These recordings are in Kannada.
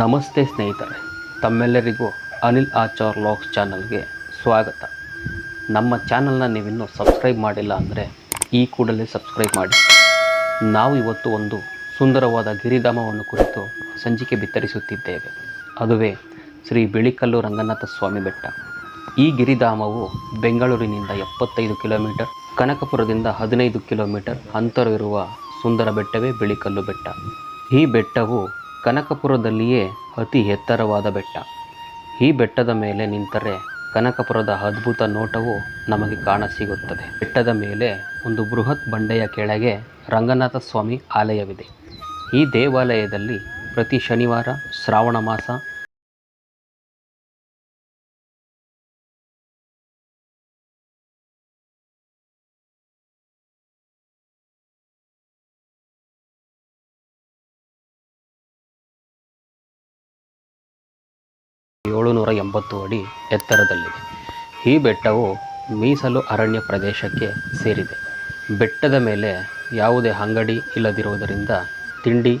ನಮಸ್ತೆ ಸ್ನೇಹಿತರೆ, ತಮ್ಮೆಲ್ಲರಿಗೂ ಅನಿಲ್ ಆಚಾರ್ ಲಾಗ್ಸ್ ಚಾನಲ್ಗೆ ಸ್ವಾಗತ. ನಮ್ಮ ಚಾನಲ್ನ ನೀವಿನ್ನೂ ಸಬ್ಸ್ಕ್ರೈಬ್ ಮಾಡಿಲ್ಲ ಅಂದರೆ ಈ ಕೂಡಲೇ ಸಬ್ಸ್ಕ್ರೈಬ್ ಮಾಡಿ. ನಾವು ಇವತ್ತು ಒಂದು ಸುಂದರವಾದ ಗಿರಿಧಾಮವನ್ನು ಕುರಿತು ಸಂಚಿಕೆ ಬಿತ್ತರಿಸುತ್ತಿದ್ದೇವೆ. ಅದುವೇ ಶ್ರೀ ಬಿಳಿಕಲ್ಲು ರಂಗನಾಥ ಸ್ವಾಮಿ ಬೆಟ್ಟ. ಈ ಗಿರಿಧಾಮವು ಬೆಂಗಳೂರಿನಿಂದ ಎಪ್ಪತ್ತೈದು ಕಿಲೋಮೀಟರ್, ಕನಕಪುರದಿಂದ ಹದಿನೈದು ಕಿಲೋಮೀಟರ್ ಅಂತರವಿರುವ ಸುಂದರ ಬೆಟ್ಟವೇ ಬಿಳಿಕಲ್ಲು ಬೆಟ್ಟ. ಈ ಬೆಟ್ಟವು ಕನಕಪುರದಲ್ಲಿಯೇ ಅತಿ ಎತ್ತರವಾದ ಬೆಟ್ಟ. ಈ ಬೆಟ್ಟದ ಮೇಲೆ ನಿಂತರೆ ಕನಕಪುರದ ಅದ್ಭುತ ನೋಟವು ನಮಗೆ ಕಾಣಸಿಗುತ್ತದೆ. ಬೆಟ್ಟದ ಮೇಲೆ ಒಂದು ಬೃಹತ್ ಬಂಡೆಯ ಕೆಳಗೆ ರಂಗನಾಥ ಸ್ವಾಮಿ ಆಲಯವಿದೆ. ಈ ದೇವಾಲಯದಲ್ಲಿ ಪ್ರತಿ ಶನಿವಾರ ಶ್ರಾವಣ ಮಾಸ ಏಳುನೂರ ಎಂಬತ್ತು ಅಡಿ ಎತ್ತರದಲ್ಲಿದೆ. ಈ ಬೆಟ್ಟವು ಮೀಸಲು ಅರಣ್ಯ ಪ್ರದೇಶಕ್ಕೆ ಸೇರಿದೆ. ಬೆಟ್ಟದ ಮೇಲೆ ಯಾವುದೇ ಅಂಗಡಿ ಇಲ್ಲದಿರುವುದರಿಂದ ತಿಂಡಿ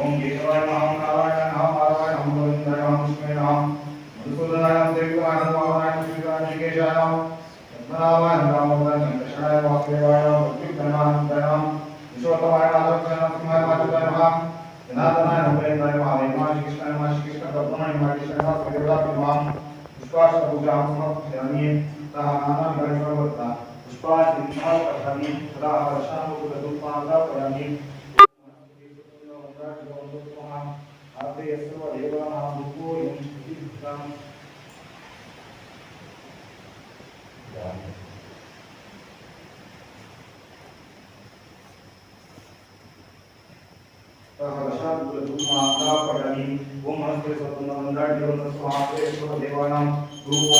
ओम केशवाय नमः नारायण नमः नारायण नमः गोविंदाय नमः विष्णुवे नमः मधुसूदनाय देवाय लक्ष्मीधर्मां धर्मं विश्वोत्तमाय माधवचरणं सिंहाय माधुधर्मां जनार्दनाय नमरेन्द्राय नमः हेमाय श्रीकृष्णाय नमः श्रीकृष्ण पद्मनाय नमः कृष्ण नमः श्रीदेवदास नमः पुष्पाश पूजां समर्पयामि तथा नाना गणेश भवता पुष्पाश दीक्षां पठामि सदा वर्षां मुकुटदुपान्ता पठामि ದೇವಾನಾಂ ರೂಪೋ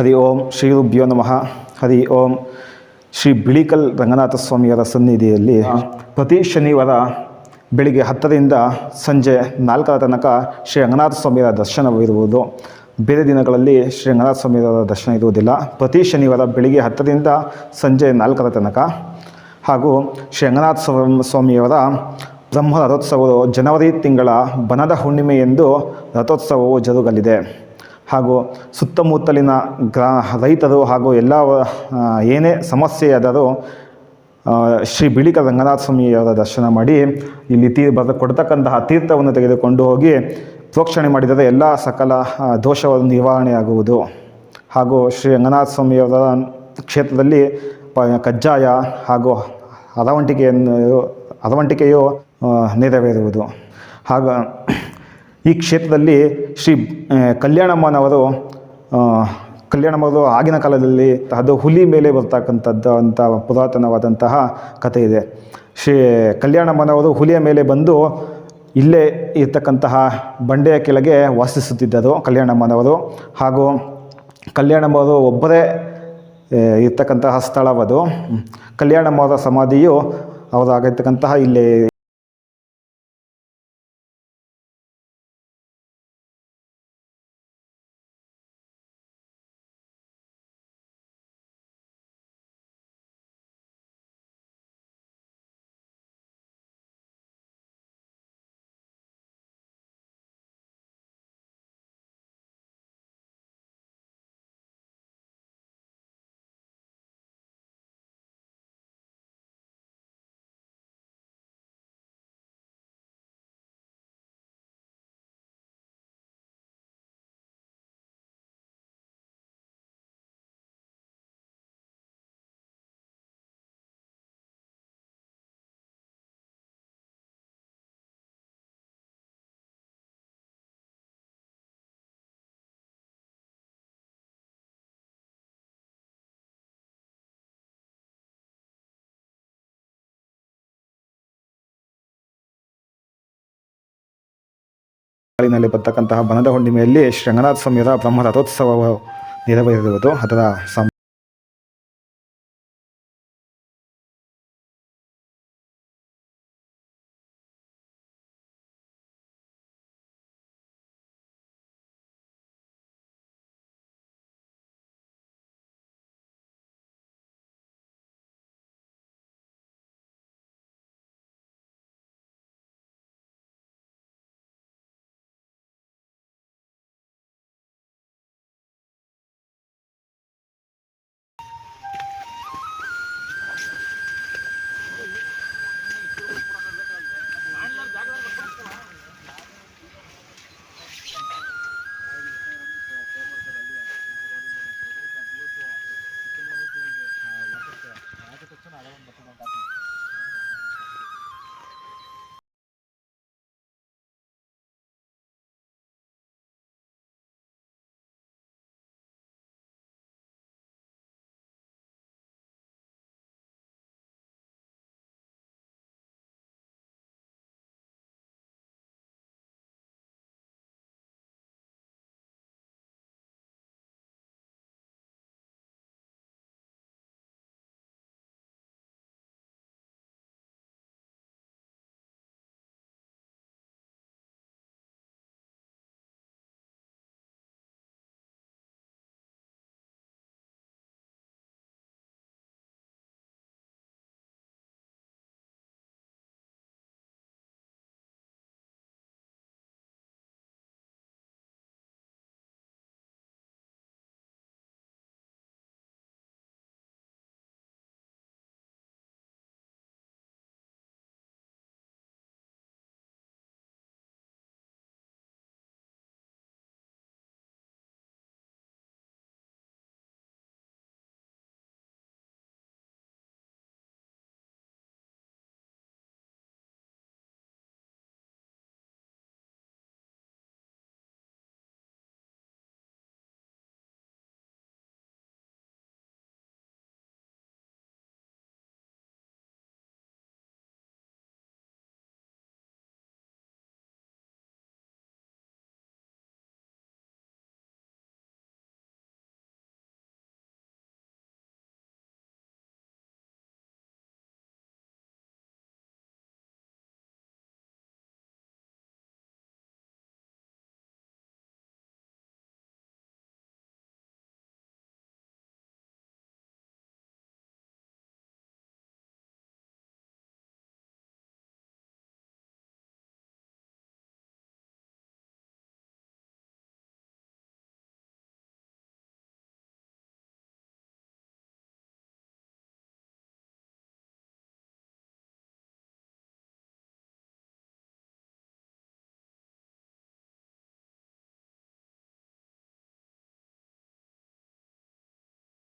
ಹರಿ ಓಂ ಶ್ರೀ ರುಭ್ಯೋ ನಮಃ. ಹರಿ ಓಂ ಶ್ರೀ ಬಿಳಿಕಲ್ ರಂಗನಾಥ ಸ್ವಾಮಿಯವರ ಸನ್ನಿಧಿಯಲ್ಲಿ ಪ್ರತಿ ಶನಿವಾರ ಬೆಳಿಗ್ಗೆ ಹತ್ತರಿಂದ ಸಂಜೆ ನಾಲ್ಕರ ತನಕ ಶ್ರೀ ರಂಗನಾಥ ಸ್ವಾಮಿಯವರ ದರ್ಶನವಿರುವುದು ಬೇರೆ ದಿನಗಳಲ್ಲಿ ಶ್ರೀ ರಂಗನಾಥ ಸ್ವಾಮಿಯವರ ದರ್ಶನ ಇರುವುದಿಲ್ಲ. ಪ್ರತಿ ಶನಿವಾರ ಬೆಳಿಗ್ಗೆ ಹತ್ತರಿಂದ ಸಂಜೆ ನಾಲ್ಕರ ತನಕ. ಹಾಗೂ ಶ್ರೀ ರಂಗನಾಥ ಸ್ವಾಮಿ ಸ್ವಾಮಿಯವರ ಬ್ರಹ್ಮ ರಥೋತ್ಸವವು ಜನವರಿ ತಿಂಗಳ ಬನದ ಹುಣ್ಣಿಮೆಯೆಂದು ರಥೋತ್ಸವವು ಜರುಗಲಿದೆ. ಹಾಗೂ ಸುತ್ತಮುತ್ತಲಿನ ಗ್ರಾ ರೈತರು ಹಾಗೂ ಎಲ್ಲ ಏನೇ ಸಮಸ್ಯೆ ಆದರೂ ಶ್ರೀ ಬಿಳಿಕ ರಂಗನಾಥ ಸ್ವಾಮಿಯವರ ದರ್ಶನ ಮಾಡಿ ಇಲ್ಲಿ ತೀ ಬರ ಕೊಡ್ತಕ್ಕಂತಹ ತೀರ್ಥವನ್ನು ತೆಗೆದುಕೊಂಡು ಹೋಗಿ ಪ್ರೋಕ್ಷಣೆ ಮಾಡಿದರೆ ಎಲ್ಲ ಸಕಲ ದೋಷವನ್ನು ನಿವಾರಣೆಯಾಗುವುದು. ಹಾಗೂ ಶ್ರೀ ರಂಗನಾಥ ಸ್ವಾಮಿಯವರ ಕ್ಷೇತ್ರದಲ್ಲಿ ಪ ಕಜ್ಜಾಯ ಹಾಗೂ ಅರವಂಟಿಕೆಯನ್ನು, ಅರವಂಟಿಕೆಯು ನೆರವೇರುವುದು. ಹಾಗ ಈ ಕ್ಷೇತ್ರದಲ್ಲಿ ಶ್ರೀ ಕಲ್ಯಾಣಮ್ಮನವರು ಆ, ಕಲ್ಯಾಣಮ್ಮವರು ಆಗಿನ ಕಾಲದಲ್ಲಿ ಅದು ಹುಲಿ ಮೇಲೆ ಬರ್ತಕ್ಕಂಥದ್ದು ಅಂತ ಪುರಾತನವಾದಂತಹ ಕಥೆ ಇದೆ. ಶ್ರೀ ಕಲ್ಯಾಣಮ್ಮನವರು ಹುಲಿಯ ಮೇಲೆ ಬಂದು ಇಲ್ಲೇ ಇರ್ತಕ್ಕಂತಹ ಬಂಡೆಯ ಕೆಳಗೆ ವಾಸಿಸುತ್ತಿದ್ದರು ಕಲ್ಯಾಣಮ್ಮನವರು ಹಾಗೂ ಕಲ್ಯಾಣಮ್ಮವರು ಒಬ್ಬರೇ ಇರ್ತಕ್ಕಂತಹ ಸ್ಥಳವದು. ಕಲ್ಯಾಣಮ್ಮವರ ಸಮಾಧಿಯು ಅವರಾಗಿರ್ತಕ್ಕಂತಹ ಇಲ್ಲಿ ನಲ್ಲಿ ಬರ್ತಕ್ಕಂತಹ ಬನದ ಹುಣ್ಣಿಮೆಯಲ್ಲಿ ರಂಗನಾಥ ಸ್ವಾಮಿಯವರ ಬ್ರಹ್ಮ ರಥೋತ್ಸವ ನೆರವೇರುವುದು ಅದರ ಸಂ